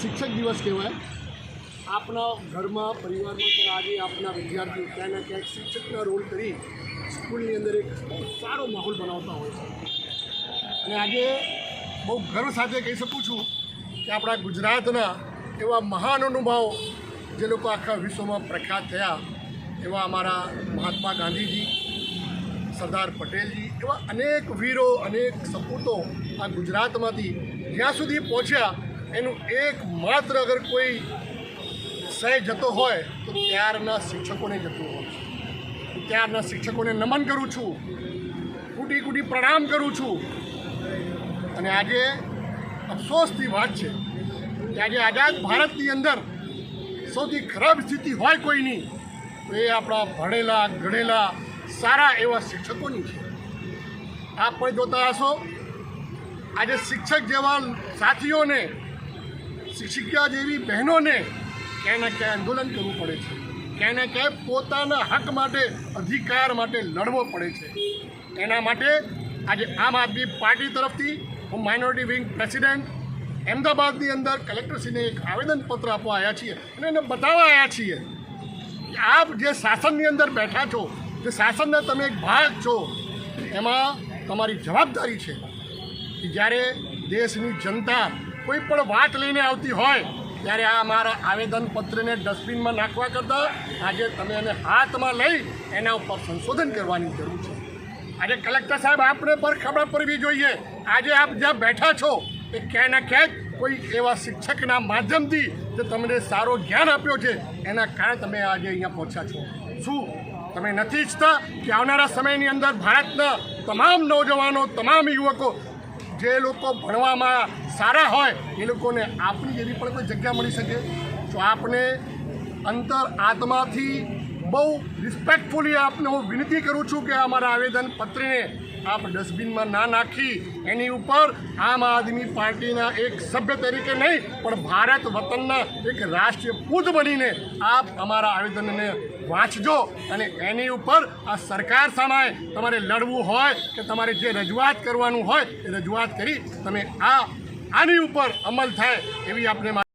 શિક્ષક દિવસ કહેવાય. આપણા ઘરમાં, પરિવારમાં પણ આજે આપના વિદ્યાર્થીઓ ક્યાંય ને ક્યાંક શિક્ષકના રોલ કરી સ્કૂલની અંદર એક સારો માહોલ બનાવતા હોય છે. અને આજે બહુ ગર્વ સાથે કહી શકું છું કે આપણા ગુજરાતના એવા મહાન અનુભવ જે લોકો આખા વિશ્વમાં પ્રખ્યાત થયા, એવા અમારા મહાત્મા ગાંધીજી, સરદાર પટેલજી, એવા અનેક વીરો, અનેક સપૂતો આ ગુજરાતમાંથી જ્યાં સુધી પહોંચ્યા એનું એક માત્ર અગર કોઈ શ્રેય જતો હોય, તો ત્યારના શિક્ષકોને જતું હોય ત્યારના શિક્ષકોને નમન કરું છું. કુટી કુટી પ્રણામ કરું છું. અને આજે અફસોસની વાત છે કે આજે આઝાદ ભારતની અંદર સૌથી ખરાબ સ્થિતિ હોય કોઈની, તો એ આપણા ભણેલા, ગણેલા, સારા એવા શિક્ષકોની છે. આપ પણ જોતા હશો. આજે શિક્ષક જેવા સાથીઓને શિક્ષિકા જેવી બહેનોને ક્યાંય ને ક્યાંય આંદોલન કરવું પડે છે. ક્યાંય ને પોતાના હક માટે, અધિકાર માટે લડવો પડે છે. એના માટે આજે આમ આદમી પાર્ટી તરફથી હું માઇનોરિટી વિંગ પ્રેસિડેન્ટ અમદાવાદની અંદર કલેક્ટરશ્રીને એક આવેદનપત્ર આપવા આવ્યા છીએ અને એને બતાવવા આવ્યા છીએ કે આપ જે શાસનની અંદર બેઠા છો, જે શાસનના તમે એક ભાગ છો, એમાં તમારી જવાબદારી છે કે જ્યારે દેશની જનતા કોઈ પણ વાત લઈને આવતી હોય, ત્યારે આ અમારા આવેદનપત્રને ડસ્ટબિનમાં નાખવા કરતાં આજે તમે એને હાથમાં લઈ એના ઉપર સંશોધન કરવાની જરૂર છે. આજે કલેક્ટર સાહેબ આપણે પર ખબર પડવી જોઈએ. આજે આપ જ્યાં બેઠા છો, એ ક્યાંય ક્યાંક કોઈ એવા શિક્ષકના માધ્યમથી જે તમને સારો જ્ઞાન આપ્યો છે, એના કારણે તમે આજે અહીંયા પહોંચ્યા છો. શું? તમે નથી ઈચ્છતા કે આવનારા સમયની અંદર ભારતના તમામ નૌજવાનો તમામ યુવકો જે લોકો ભણવામાં સારા હોય, એ લોકોને આપણી એવી પણ કોઈ જગ્યા મળી શકે. તો આપને અંતર આત્માથી બહુ રિસ્પેક્ટફુલી આપને હું વિનંતી કરું છું કે અમારા આવેદન પત્રને આપ ડસ્ટબિનમાં ના નાખી એની ઉપર આમ આદમી પાર્ટીના એક સભ્ય તરીકે નહીં, પણ ભારત વતનના એક રાષ્ટ્રીય પૂત બનીને આપ અમારા આવેદનને વાંચજો અને એની ઉપર આ સરકાર સામે તમારે લડવું હોય કે તમારે જે રજૂઆત કરવાનું હોય એ રજૂઆત કરી તમે આ, આની ઉપર અમલ થાય એવી આપણે